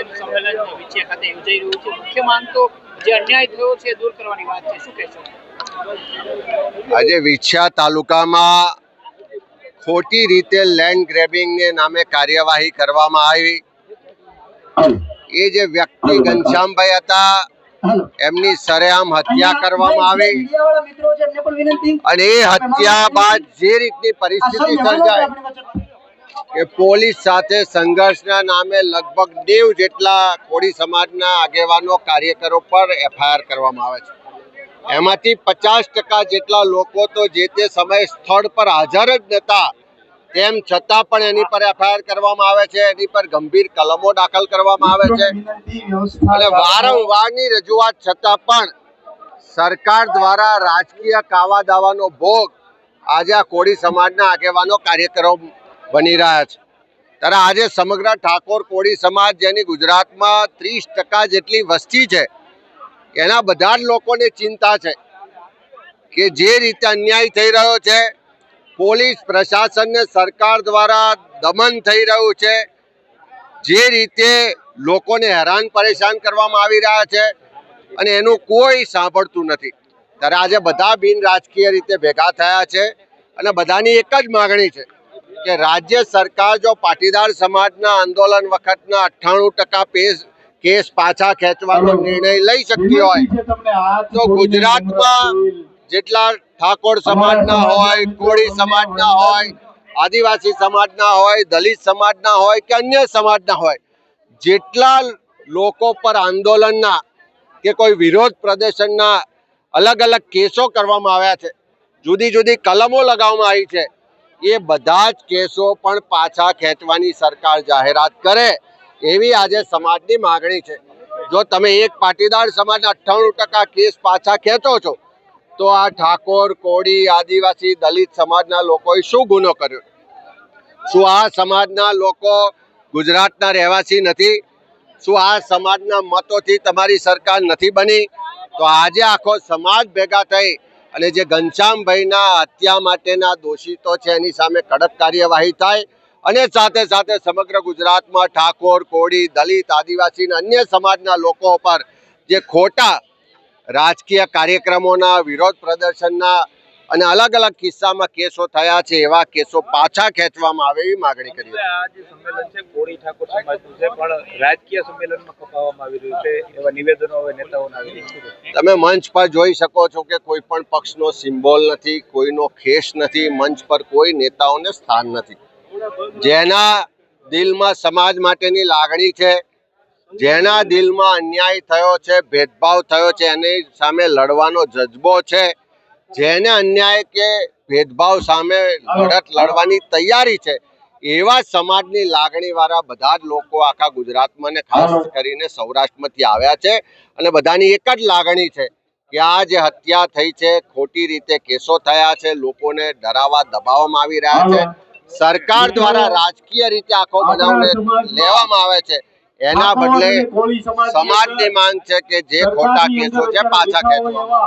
સંમેલન વિછિયા ખાતે યોજાઈ રહ્યું છે. મુખ્ય માંગ તો જે અન્યાય થયો છે દૂર કરવાની વાત છે. શું કહેશો? આજે વિછિયા તાલુકામાં ખોટી રીતે લેન્ડ ગ્રેબિંગને નામે કાર્યવાહી કરવામાં આવી. એ જે વ્યક્તિ ઘનશ્યામભાઈ હતા એમની સરેઆમ હત્યા કરવામાં આવી. અને એ હત્યા બાદ જે રીતની પરિસ્થિતિ સર્જાય કે પોલીસ સાથે સંઘર્ષના નામે લગભગ નેવ જેટલા કોળી સમાજના આગેવાનો કાર્યકરો પર એફઆઈઆર કરવામાં આવે છે. એમાંથી પચાસ ટકા જેટલા લોકો તો જે તે સમયે સ્થળ પર હાજર જ નહોતા તેમ છતાં પણ એની પર એફઆઈઆર કરવામાં આવે છે, એની પર ગંભીર કલમો દાખલ કરવામાં આવે છે. અને વારંવારની રજૂઆત છતાં પણ સરકાર દ્વારા રાજકીય કાવા દાવાનો ભોગ આજે આ કોળી સમાજના આગેવાનો કાર્યકરો બની રહ્યા છે. ત્યારે આજે સમગ્ર ઠાકોર કોળી સમાજ જેની ગુજરાતમાં ત્રીસ ટકા જેટલી વસ્તી છે, એના બધા જ લોકોને ચિંતા છે કે જે રીતે અન્યાય થઈ રહ્યો છે, પોલીસ પ્રશાસનને સરકાર દ્વારા દમન થઈ રહ્યું છે, જે રીતે લોકોને હેરાન પરેશાન કરવામાં આવી રહ્યા છે અને એનું કોઈ સાંભળતું નથી. ત્યારે આજે બધા બિન રાજકીય રીતે ભેગા થયા છે અને બધાની એક જ માગણી છે કે રાજ્ય સરકાર જો પાટીદાર સમાજના આંદોલન વખતના અઠ્ઠાણું ટકા પેસ કેસ પાછા ખેંચવાનો નિર્ણય લઈ શકતી હોય તો ગુજરાતમાં જેટલા ઠાકોર સમાજના હોય કોળી સમાજના હોય આદિવાસી સમાજના હોય દલિત સમાજના હોય કે અન્ય સમાજના હોય જેટલા લોકો પર આંદોલનના કે કોઈ વિરોધ પ્રદર્શનના અલગ અલગ કેસો કરવામાં આવ્યા છે જુદી જુદી કલમો લગાવવામાં આવી છે એ બધા જ કેસો પણ પાછા ખેંચવાની સરકાર જાહેરાત કરે, એવી આજે સમાજની માગણી છે. જો તમે એક પાટીદાર સમાજના અઠ્ઠાણું ટકા કેસ પાછા ખેંચો છો, તો આ ઠાકોર, કોળી, આદિવાસી, દલિત સમાજના લોકોએ શું ગુનો કર્યો? શું આ સમાજના લોકો ગુજરાતના રહેવાસી નથી? શું આ સમાજના મતોથી તમારી સરકાર નથી બની? તો આજે આખો સમાજ ભેગા થઈ અને જે ઘનશ્યામભાઈના હત્યા માટેના દોષિતો છે, એની સામે કડક કાર્યવાહી થાય અને સાથે સાથે સમગ્ર ગુજરાતમાં ઠાકોર, કોળી, દલિત, આદિવાસી અન્ય સમાજના લોકો પર જે ખોટા રાજકીય કાર્યક્રમોના વિરોધ પ્રદર્શનના અને અલગ અલગ કિસ્સામાં કેસો થયા છે એવા કેસો પાછા ખેંચવામાં આવે એવી માગણી કરી આ જે સંમેલન છે કોળી ઠાકોર સમાજનું છે પણ રાજકીય સંમેલનમાં ખપાવવામાં આવી રહ્યું છે એવા નિવેદનો હવે નેતાઓના આવી રહ્યા તમે મંચ પર જોઈ શકો છો કે કોઈ પણ પક્ષનો સિમ્બોલ નથી કોઈનો ખેસ નથી મંચ પર કોઈ નેતાઓને સ્થાન નથી. જેના દિલમાં સમાજ માટેની લાગણી છે જેના દિલમાં અન્યાય થયો છે ભેદભાવ થયો છે એની સામે લડવાનો જજ્બો છે જેને અન્યાય કે ભેદભાવ સામે લડત લડવાની તૈયારી છે એવા સમાજની લાગણી વાળા બધા જ લોકો આખા ગુજરાતમાં ને ખાસ કરીને સૌરાષ્ટ્રમાંથી આવ્યા છે અને બધાની એક જ લાગણી છે કે આ જે હત્યા થઈ છે ખોટી રીતે કેસો થયા છે લોકોને ડરાવવા દબાવવામાં આવી રહ્યા છે. સરકાર દ્વારા રાજકીય રીતે આખો બનાવને લેવામાં આવે છે. એના બદલે સમાજની માંગ છે કે જે ખોટા કેસો છે પાછા ખેંચવામાં.